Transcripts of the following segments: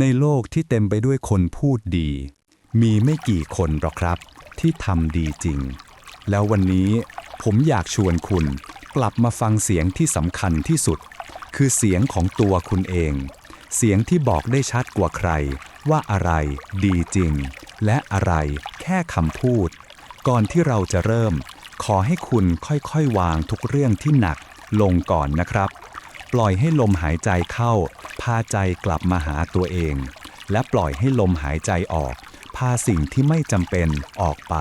ในโลกที่เต็มไปด้วยคนพูดดี มีไม่กี่คนหรอกครับ ที่ทำดีจริง แล้ววันนี้ผมอยากชวนคุณกลับมาฟังเสียงที่สำคัญที่สุด คือเสียงของตัวคุณเอง เสียงที่บอกได้ชัดกว่าใคร ว่าอะไรดีจริง และอะไรแค่คำพูด ก่อนที่เราจะเริ่ม ขอให้คุณค่อยๆวางทุกเรื่องที่หนักลงก่อนนะครับ ล่อยให้ลมหายใจเข้า พาใจกลับมาหาตัวเอง และปล่อยให้ลมหายใจออก พาสิ่งที่ไม่จำเป็นออกไป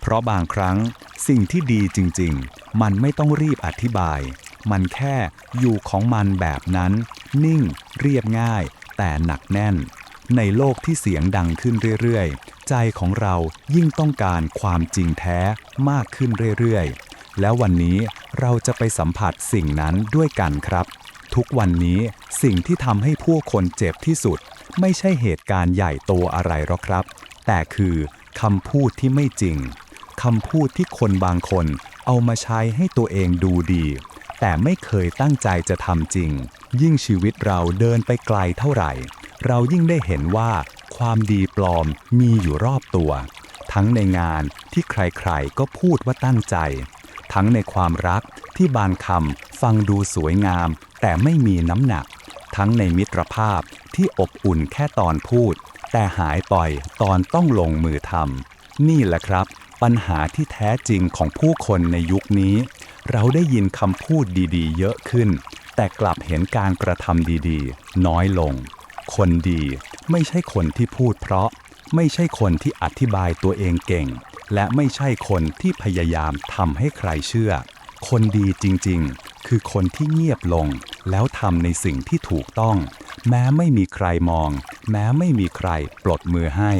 เพราะบางครั้งสิ่งที่ดีจริง ๆ มันไม่ต้องรีบอธิบาย มันแค่อยู่ของมันแบบนั้น นิ่ง เรียบง่าย แต่หนักแน่น ในโลกที่เสียงดังขึ้นเรื่อยๆ ใจของเรายิ่งต้องการความจริงแท้มากขึ้นเรื่อยๆ แล้ววันนี้ เราจะไปสัมผัสสิ่งนั้นด้วยกันครับ ทุกวันนี้สิ่งที่ทำให้ผู้คนเจ็บที่สุด ไม่ใช่เหตุการณ์ใหญ่โตอะไรหรอกครับ แต่คือคำพูดที่ไม่จริงคำพูดที่คนบางคนเอามาใช้ให้ตัวเองดูดี แต่ไม่เคยตั้งใจจะทำจริง ยิ่งชีวิตเราเดินไปไกลเท่าไหร่ เรายิ่งได้เห็นว่าความดีปลอมมีอยู่รอบตัว ทั้งในงานที่ใครๆก็พูดว่าตั้งใจ ทั้งในความรักที่บางคำฟังดูสวยงาม แต่ไม่มีน้ำหนัก ทั้งในมิตรภาพที่อบอุ่นแค่ตอนพูด แต่หายปล่อยตอนต้องลงมือทำนี่แหละครับ ปัญหาที่แท้จริงของผู้คนในยุคนี้ เราได้ยินคำพูดดีๆ เยอะขึ้น แต่กลับเห็นการกระทำดีๆ น้อยลง คนดี ไม่ใช่คนที่พูดเพราะ ไม่ใช่คนที่อธิบายตัวเองเก่ง และไม่ใช่คนที่พยายามทำให้ใครเชื่อ คนดีจริงๆ คือคนที่เงียบลง แล้วทำในสิ่งที่ถูกต้อง แม้ไม่มีใครมอง แม้ไม่มีใครปลดมือให้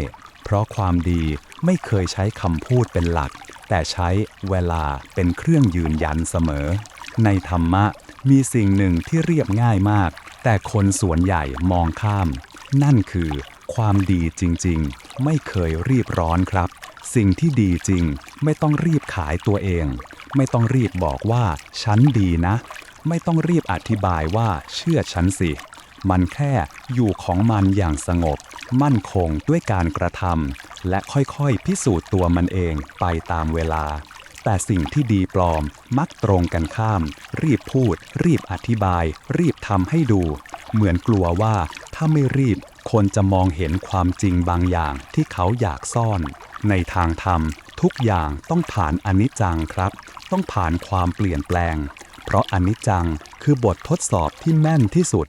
เพราะความดีไม่เคยใช้คำพูดเป็นหลัก แต่ใช้เวลาเป็นเครื่องยืนยันเสมอ ในธรรมะมีสิ่งหนึ่งที่เรียบง่ายมาก แต่คนส่วนใหญ่มองข้าม นั่นคือความดีจริงๆ ไม่เคยรีบร้อนครับ สิ่งที่ดีจริง ไม่ต้องรีบขายตัวเอง ไม่ต้องรีบบอกว่า ฉันดีนะ ไม่ต้องรีบอธิบายว่าเชื่อฉันสิ มันแค่อยู่ของมันอย่างสงบ มั่นคงด้วยการกระทำและค่อยๆ พิสูจน์ตัวมันเองไปตามเวลา แต่สิ่งที่ดีปลอมมักตรงกันข้าม รีบพูด รีบอธิบาย รีบทำให้ดู เหมือนกลัวว่าถ้าไม่รีบคนจะมองเห็นความจริงบางอย่างที่เขาอยากซ่อน ในทางธรรม ทุกอย่างต้องผ่านอนิจจังครับ ต้องผ่านความเปลี่ยนแปลง เพราะอนิจจังคือบททดสอบที่แม่นที่สุด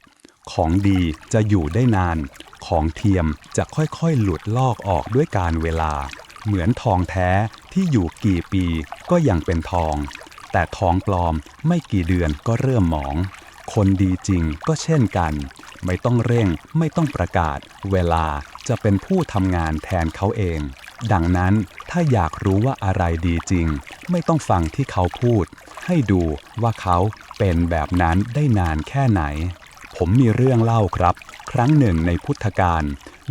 ของดีจะอยู่ได้นาน ของเทียมจะค่อยๆหลุดลอกออกด้วยการเวลา เหมือนทองแท้ที่อยู่กี่ปีก็ยังเป็นทอง แต่ทองปลอมไม่กี่เดือนก็เริ่มหมอง คนดีจริงก็เช่นกัน ไม่ต้องเร่งไม่ต้องประกาศ เวลาจะเป็นผู้ทำงานแทนเขาเอง ดังนั้นถ้าอยากรู้ว่าอะไรดีจริง ไม่ต้องฟังที่เขาพูด ให้ดูว่าเขาเป็นแบบนั้นได้นานแค่ไหน ผมมีเรื่องเล่าครับ ครั้งหนึ่งในพุทธกาล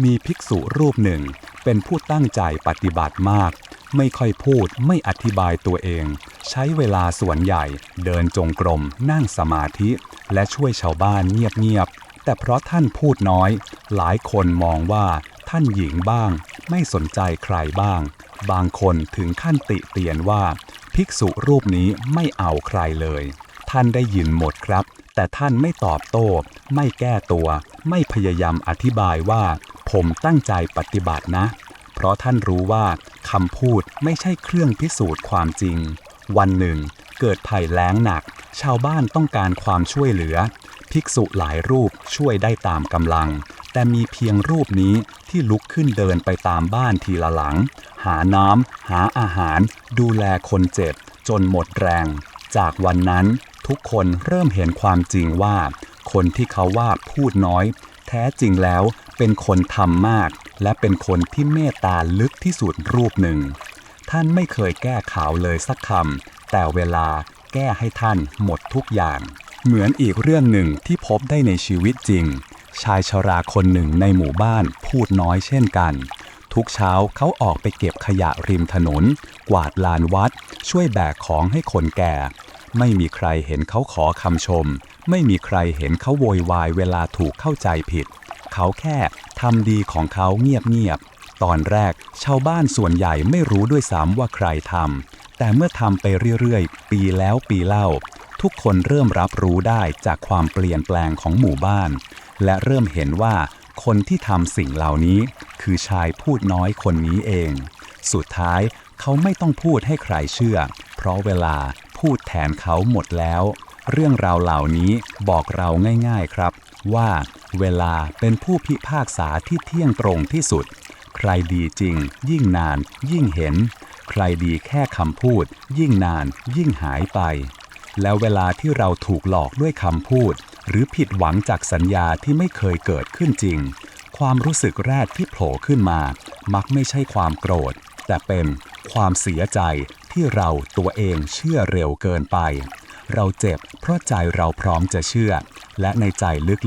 มีภิกษุรูปหนึ่ง เป็นผู้ตั้งใจปฏิบัติมาก ไม่ค่อยพูดไม่อธิบายตัวเอง ใช้เวลาส่วนใหญ่เดินจงกรมนั่งสมาธิ และช่วยชาวบ้านเงียบๆแต่เพราะท่านพูดน้อย หลายคนมองว่าท่านหญิงบ้าง ไม่สนใจใครบ้าง บางคนถึงขั้นติเตียนว่า ภิกษุรูปนี้ไม่เอาใครเลย ท่านได้ยินหมดครับ แต่ท่านไม่ตอบโต้ ไม่แก้ตัว ไม่พยายามอธิบายว่า ผมตั้งใจปฏิบัตินะ เพราะท่านรู้ว่าคำพูดไม่ใช่เครื่องพิสูจน์ความจริง วันหนึ่ง เกิดภัยแล้งหนัก ชาวบ้านต้องการความช่วยเหลือ ภิกษุหลายรูปช่วยได้ตามกำลัง แต่มีเพียงรูปนี้ที่ลุกขึ้นเดินไปตามบ้านทีละหลัง หาน้ำหาอาหาร ดูแลคนเจ็บ จนหมดแรง จากวันนั้นทุกคนเริ่มเห็นความจริงว่า คนที่เขาว่าพูดน้อย แท้จริงแล้ว เป็นคนทำมาก และเป็นคนที่เมตตาลึกที่สุดรูปหนึ่ง ท่านไม่เคยแก้ข่าวเลยสักคำแต่เวลาแก้ให้ท่านหมดทุกอย่าง เหมือนอีกเรื่องหนึ่งที่พบได้ในชีวิตจริง ชายชราคนหนึ่งในหมู่บ้านพูดน้อยเช่นกัน ทุกเช้าเขาออกไปเก็บขยะริมถนน กวาดลานวัด ช่วยแบกของให้คนแก่ ไม่มีใครเห็นเขาขอคำชม ไม่มีใครเห็นเขาโวยวายเวลาถูกเข้าใจผิด เขาแค่ทำดีของเขาเงียบๆ ตอนแรกชาวบ้านส่วนใหญ่ไม่รู้ด้วยซ้ำว่าใครทำ แต่เมื่อทำไปเรื่อยๆ ปีแล้วปีเล่า ทุกคนเริ่มรับรู้ได้จากความเปลี่ยนแปลงของหมู่บ้าน และเริ่มเห็นว่าคนที่ทำสิ่งเหล่านี้ คือชายพูดน้อยคนนี้เอง สุดท้ายเขาไม่ต้องพูดให้ใครเชื่อ เพราะเวลาพูดแทนเขาหมดแล้ว เรื่องราวเหล่านี้บอกเราง่าย ๆครับ ว่าเวลาเป็นผู้พิพากษาที่เที่ยงตรงที่สุด ใครดีจริง ยิ่งนาน ยิ่งเห็น ใครดีแค่คำพูด ยิ่งนาน ยิ่งหายไป แล้วเวลาที่เราถูกหลอกด้วยคำพูด หรือผิดหวังจากสัญญาที่ไม่เคยเกิดขึ้นจริง ความรู้สึกแรกที่โผล่ขึ้นมา มักไม่ใช่ความโกรธ แต่เป็นความเสียใจที่เราตัวเองเชื่อเร็วเกินไป เราเจ็บเพราะใจเราพร้อมจะเชื่อ และในใจ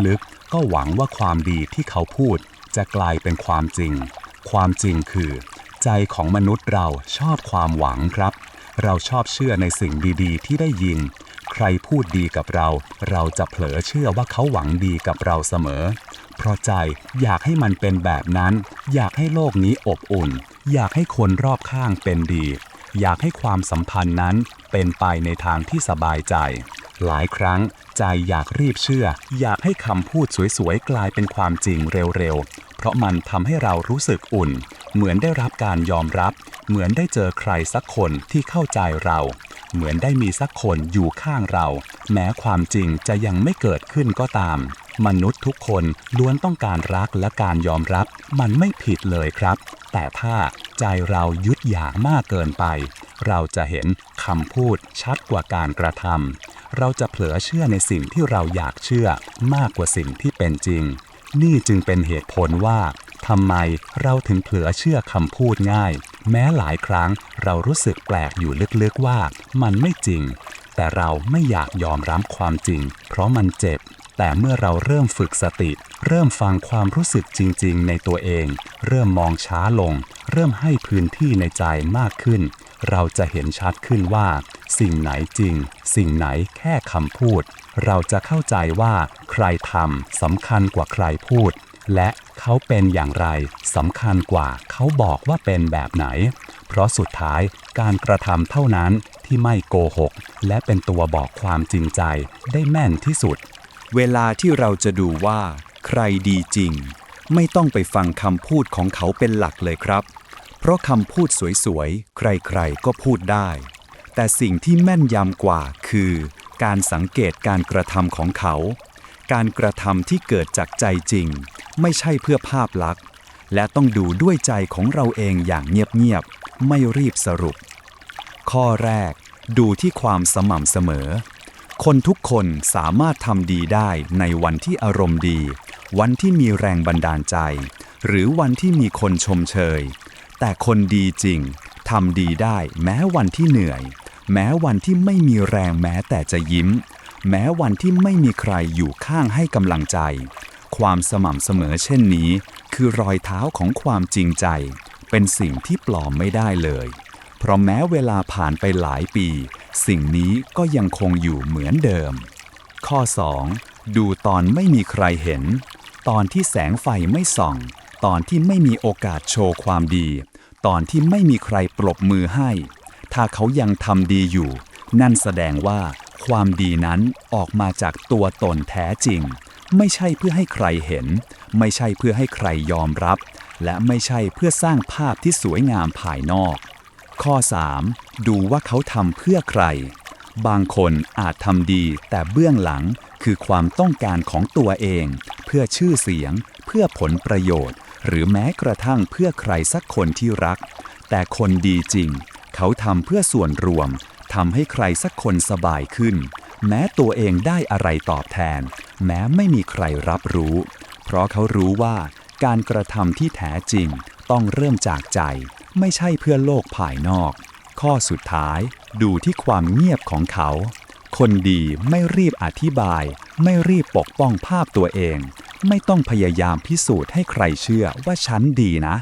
ลึกๆ ก็หวังว่าความดีที่เขาพูดจะกลายเป็นความจริง ความจริงคือ ใจของมนุษย์เราชอบความหวังครับ เราชอบเชื่อในสิ่งดีๆ ที่ได้ยิน ใครพูดดีกับเรา เราจะเผลอเชื่อว่าเขาหวังดีกับเราเสมอ เพราะใจอยากให้มันเป็นแบบนั้น อยากให้โลกนี้อบอุ่น อยากให้คนรอบข้างเป็นดี อยากให้ความสัมพันธ์นั้นเป็นไปในทางที่สบายใจ หลายครั้งใจอยากรีบเชื่อ อยากให้คำพูดสวยๆ กลายเป็นความจริงเร็วๆ เพราะมันทำให้เรารู้สึกอุ่น เหมือนได้รับการยอมรับ เหมือนได้เจอใครสักคนที่เข้าใจเรา เหมือนได้มีสักคนอยู่ข้างเรา แม้ความจริงจะยังไม่เกิดขึ้นก็ตาม มนุษย์ทุกคนล้วนต้องการรักและการยอมรับ มันไม่ผิดเลยครับ แต่ถ้าใจเรายึดอยากมากเกินไป เราจะเห็นคำพูดชัดกว่าการกระทำ เราจะเผลอเชื่อในสิ่งที่เราอยากเชื่อมากกว่าสิ่งที่เป็นจริง นี่จึงเป็นเหตุผลว่าทำไมเราถึงเผลอเชื่อคำพูดง่าย แม้หลายครั้งเรารู้สึกแปลกอยู่ลึกๆว่ามันไม่จริง แต่เราไม่อยากยอมรับความจริง เพราะมันเจ็บ แต่เมื่อเราเริ่มฝึกสติ เริ่มฟังความรู้สึกจริง ๆ ในตัวเอง เริ่มมองช้าลง เริ่มให้พื้นที่ในใจมากขึ้น เราจะเห็นชัดขึ้นว่า สิ่งไหนจริง สิ่งไหนแค่คำพูด เราจะเข้าใจว่าใครทำสำคัญกว่าใครพูด และเขาเป็นอย่างไรสำคัญกว่าเขาบอกว่าเป็นแบบไหน เพราะสุดท้ายการกระทำเท่านั้นที่ไม่โกหก และเป็นตัวบอกความจริงใจได้แม่นที่สุด เวลาที่เราจะดูว่า ใครดีจริง ไม่ต้องไปฟังคำพูดของเขาเป็นหลักเลยครับ เพราะคำพูดสวยๆ ใครๆ ก็พูดได้ แต่สิ่งที่แม่นยำกว่าคือ การสังเกตการกระทำของเขา การกระทำที่เกิดจากใจจริง ไม่ใช่เพื่อภาพลักษณ์ และต้องดูด้วยใจของเราเองอย่างเงียบๆ ไม่รีบสรุป ข้อแรก ดูที่ความสม่ำเสมอ คนทุกคนสามารถทำดีได้ในวันที่อารมณ์ดี วันที่มีแรงบันดาลใจ หรือวันที่มีคนชมเชย แต่คนดีจริงทำดีได้แม้วันที่เหนื่อย แม้วันที่ไม่มีแรงแม้แต่จะยิ้ม แม้วันที่ไม่มีใครอยู่ข้างให้กำลังใจ ความสม่ำเสมอเช่นนี้ คือรอยเท้าของความจริงใจ เป็นสิ่งที่ปลอมไม่ได้เลย เพราะแม้เวลาผ่านไปหลายปี สิ่งนี้ก็ยังคงอยู่เหมือนเดิม ข้อ 2. ดูตอนไม่มีใครเห็น ตอนที่แสงไฟไม่ส่อง ตอนที่ไม่มีโอกาสโชว์ความดี ตอนที่ไม่มีใครปรบมือให้ ถ้าเขายังทำดีอยู่ นั่นแสดงว่าความดีนั้นออกมาจากตัวตนแท้จริง ไม่ใช่เพื่อให้ใครเห็น ไม่ใช่เพื่อให้ใครยอมรับ และไม่ใช่เพื่อสร้างภาพที่สวยงามภายนอก ข้อ 3. ดูว่าเขาทำเพื่อใคร บางคนอาจทำดีแต่เบื้องหลังคือความต้องการของตัวเอง เพื่อชื่อเสียง เพื่อผลประโยชน์ หรือแม้กระทั่งเพื่อใครสักคนที่รัก แต่คนดีจริง เขาทำเพื่อส่วนรวมทำให้ใครสักคนสบายขึ้น แม้ตัวเองได้อะไรตอบแทน แม้ไม่มีใครรับรู้ เพราะเขารู้ว่าการกระทำที่แท้จริงต้องเริ่มจากใจ ไม่ใช่เพื่อโลกภายนอก ข้อสุดท้ายดูที่ความเงียบของเขา คนดีไม่รีบอธิบาย ไม่รีบปกป้องภาพตัวเอง ไม่ต้องพยายามพิสูจน์ให้ใครเชื่อว่าฉันดีนะ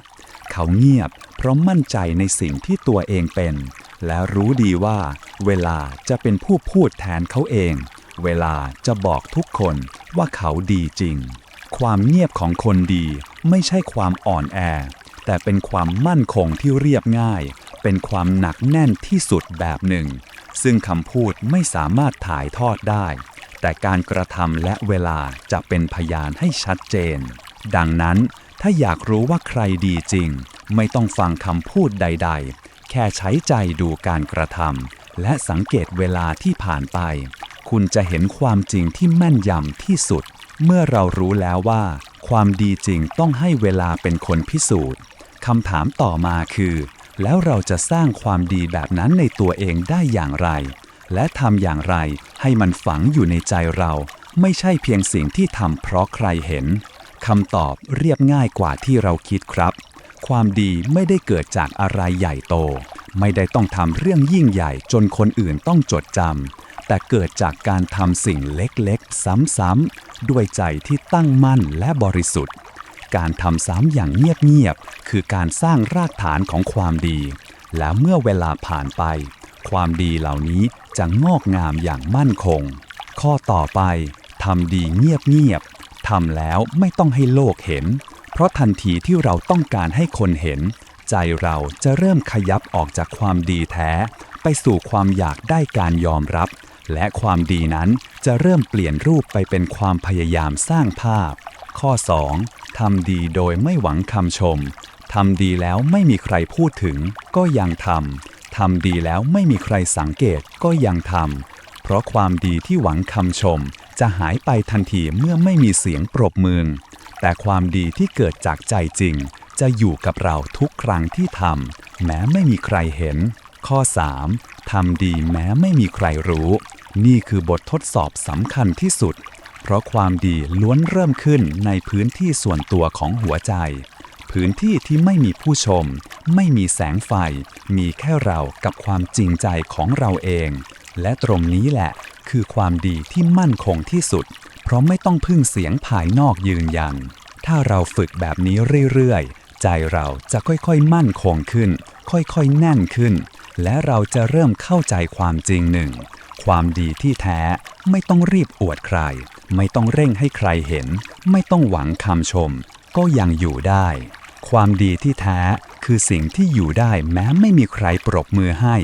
เขาเงียบเพราะมั่นใจในสิ่งที่ตัวเองเป็น และรู้ดีว่า เวลาจะเป็นผู้พูดแทนเขาเอง เวลาจะบอกทุกคนว่าเขาดีจริง ความเงียบของคนดีไม่ใช่ความอ่อนแอ แต่เป็นความมั่นคงที่เรียบง่าย เป็นความหนักแน่นที่สุดแบบหนึ่ง ซึ่งคำพูดไม่สามารถถ่ายทอดได้ แต่การกระทำและเวลาจะเป็นพยานให้ชัดเจน ดังนั้นถ้าอยากรู้ว่าใครดีจริง ไม่ต้องฟังคำพูดใด ๆ แค่ใช้ใจดูการกระทำและสังเกตเวลาที่ผ่านไป คุณจะเห็นความจริงที่แม่นยำที่สุด เมื่อเรารู้แล้วว่า ความดีจริงต้องให้เวลาเป็นคนพิสูจน์คำถามต่อมาคือ แล้วเราจะสร้างความดีแบบนั้นในตัวเองได้อย่างไร และทำอย่างไรให้มันฝังอยู่ในใจเรา ไม่ใช่เพียงสิ่งที่ทำเพราะใครเห็นคำตอบเรียบง่ายกว่าที่เราคิดครับ ความดีไม่ได้เกิดจากอะไรใหญ่โต ไม่ได้ต้องทำเรื่องยิ่งใหญ่จนคนอื่นต้องจดจำแต่เกิดจากการทำสิ่งเล็กๆ ซ้ำๆด้วยใจที่ตั้งมั่นและบริสุทธิ์ การทำซ้ำอย่างเงียบๆคือการสร้างรากฐานของความดี และเมื่อเวลาผ่านไป ความดีเหล่านี้จะงอกงามอย่างมั่นคง ข้อต่อไปทำดีเงียบๆทำแล้วไม่ต้องให้โลกเห็น เพราะทันทีที่เราต้องการให้คนเห็น ใจเราจะเริ่มขยับออกจากความดีแท้ ไปสู่ความอยากได้การยอมรับ และความดีนั้นจะเริ่มเปลี่ยนรูปไปเป็นความพยายามสร้างภาพ ข้อ 2. ทำดีโดยไม่หวังคำชมทำดีแล้วไม่มีใครพูดถึงก็ยังทำ ทำดีแล้วไม่มีใครสังเกตก็ยังทำ เพราะความดีที่หวังคำชม จะหายไปทันทีเมื่อไม่มีเสียงปรบมือ แต่ความดีที่เกิดจากใจจริง จะอยู่กับเราทุกครั้งที่ทำ แม้ไม่มีใครเห็น ข้อ 3. ทำดีแม้ไม่มีใครรู้ นี่คือบททดสอบสำคัญที่สุด เพราะความดีล้วนเริ่มขึ้นในพื้นที่ส่วนตัวของหัวใจ พื้นที่ที่ไม่มีผู้ชม ไม่มีแสงไฟ มีแค่เรากับความจริงใจของเราเอง และตรงนี้แหละ คือความดีที่มั่นคงที่สุด เพราะไม่ต้องพึ่งเสียงภายนอกยืนยัน ถ้าเราฝึกแบบนี้เรื่อยๆ ใจเราจะค่อยๆ มั่นคงขึ้น ค่อยๆ แน่นขึ้น และเราจะเริ่มเข้าใจความจริงหนึ่ง ความดีที่แท้ไม่ต้องรีบอวดใคร ไม่ต้องเร่งให้ใครเห็น ไม่ต้องหวังคำชม ก็ยังอยู่ได้ ความดีที่แท้คือสิ่งที่อยู่ได้แม้ไม่มีใครปรบมือให้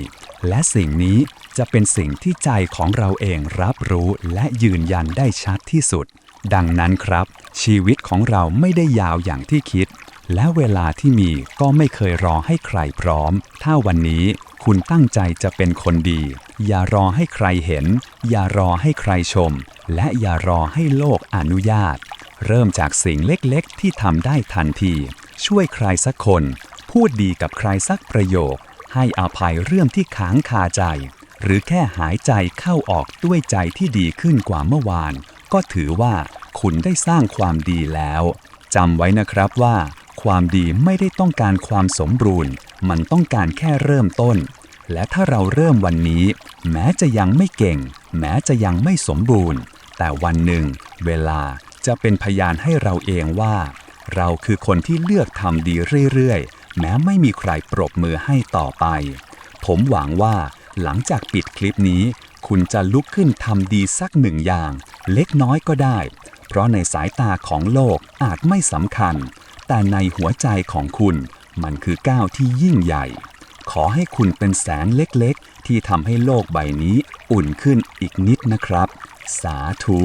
และสิ่งนี้จะเป็นสิ่งที่ใจของเราเองรับรู้และยืนยันได้ชัดที่สุด ดังนั้นครับ ชีวิตของเราไม่ได้ยาวอย่างที่คิด และเวลาที่มีก็ไม่เคยรอให้ใครพร้อม ถ้าวันนี้คุณตั้งใจจะเป็นคนดี อย่ารอให้ใครเห็น อย่ารอให้ใครชม และอย่ารอให้โลกอนุญาต เริ่มจากสิ่งเล็กๆ ที่ทำได้ทันที ช่วยใครสักคน พูดดีกับใครสักประโยค ให้อภัยเรื่องที่ค้างคาใจ หรือแค่หายใจเข้าออกด้วยใจที่ดีขึ้นกว่าเมื่อวาน ก็ถือว่าคุณได้สร้างความดีแล้วจำไว้นะครับว่า ความดีไม่ได้ต้องการความสมบูรณ์ มันต้องการแค่เริ่มต้น และถ้าเราเริ่มวันนี้ แม้จะยังไม่เก่ง แม้จะยังไม่สมบูรณ์ แต่วันหนึ่ง เวลาจะเป็นพยานให้เราเองว่า เราคือคนที่เลือกทำดีเรื่อยๆ แม้ไม่มีใครปรบมือให้ต่อไป ผมหวังว่าหลังจากปิดคลิปนี้ คุณจะลุกขึ้นทำดีสักหนึ่งอย่าง เล็กน้อยก็ได้ เพราะในสายตาของโลกอาจไม่สำคัญ แต่ในหัวใจของคุณ มันคือก้าวที่ยิ่งใหญ่ ขอให้คุณเป็นแสงเล็กๆ ที่ทำให้โลกใบนี้อุ่นขึ้นอีกนิดนะครับ สาธุ